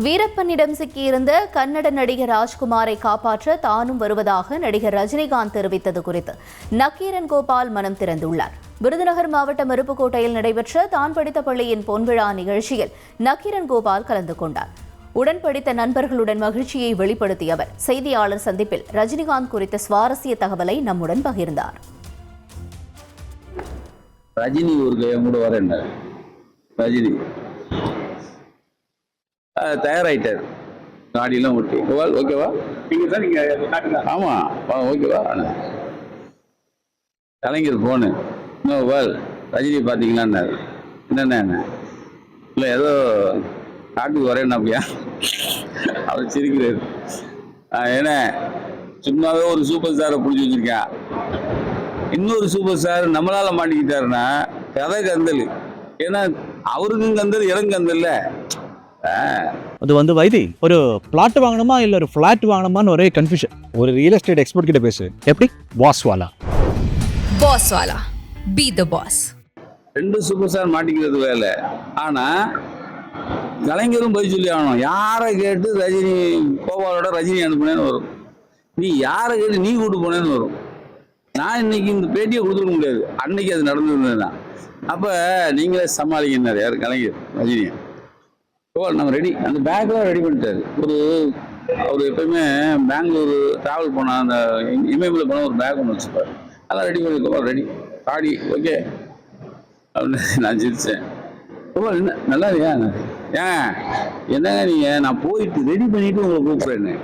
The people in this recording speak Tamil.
வீரப்பனிடம் சிக்கியிருந்த கன்னட நடிகர் ராஜ்குமாரை காப்பாற்ற தானும் வருவதாக நடிகர் ரஜினிகாந்த் தெரிவித்தது குறித்து நக்கீரன் கோபால் மனம் திறந்துள்ளார். விருதுநகர் மாவட்டம் அருப்புக்கோட்டையில் நடைபெற்ற தான் படித்த பள்ளியின் பொன்விழா நிகழ்ச்சியில் நக்கீரன் கோபால் கலந்து கொண்டார். உடன் படித்த நண்பர்களுடன் மகிழ்ச்சியை வெளிப்படுத்திய அவர் செய்தியாளர் சந்திப்பில் ரஜினிகாந்த் குறித்த சுவாரஸ்ய தகவலை நம்முடன் பகிர்ந்தார். ரஜினி ஒரு வரேன் ரஜினி. தயாராயிட்டார். காடியெல்லாம் ஓட்டி. ஓகேவா? நீங்க சார் நீங்க நாட்டுல ஆமா. வா, ஓகேவா? கலைஞர் போனு இன்னும் கோபால் ரஜினி பார்த்தீங்களான்னாரு என்னென்ன இல்லை ஏதோ காட்டுக்கு வரேன் அப்படியா அவர் சிரிக்கிறார். ஏன்னா சும்மாவே ஒரு சூப்பர் ஸ்டாரை பிடிச்சி வச்சிருக்கேன். இன்னொரு சூப்பர் ஸ்டார் நம்மளால மாட்டிக்கிட்டாருன்னா கதை கந்தல். ஏன்னா அவருக்கும் கந்தல் எனக்கு கந்தல்ல. ஆஹ் அது வந்து வைதி ஒரு பிளாட் வாங்கணுமா இல்ல ஒரு ஃபிளாட் வாங்கணுமான்னு ஒரே கன்ஃபியூஷன் ஒரு ரியல் எஸ்டேட் எக்ஸ்பர்ட் கிட்ட பேசு. எப்படி? வாஸ்வாலா Boss Wala. Be the boss. ரெண்டு சூப்பர் ஸ்டார் மாட்டிக்கிறது வேலை. ஆனா கலைஞரும் போய் சொல்லி ஆகணும். யாரை கேட்டு ரஜினி கோபாலோட ரஜினி அனுப்புனேன்னு வரும். நீ யாரை கேட்டு நீ கூட்டு போனேன்னு வரும். நான் இன்னைக்கு இந்த பேட்டியை கொடுத்துருக்க முடியாது. அன்னைக்கு அது நடந்திருந்ததுன்னா அப்ப நீங்களே சமாளிக்கினார் யார் கலைஞர் ரஜினி கோபால் நம்ம ரெடி அந்த பேக்லாம் ரெடி பண்ணிட்டாரு. ஒரு அவர் எப்பயுமே பெங்களூர் டிராவல் போன அந்த இமயமலை போனால் ஒரு பேக் ஒன்று வச்சுப்பார் அதெல்லாம் ரெடி பண்ணிருக்கோம். ரெடி காடி ஓகே அப்படின்னு நான் சிரிச்சேன். கோபால் என்ன நல்லா இல்லையா? ஏன்? என்னங்க நீங்க? நான் போயிட்டு ரெடி பண்ணிட்டு உங்களை கூப்பிடுறேன்னு.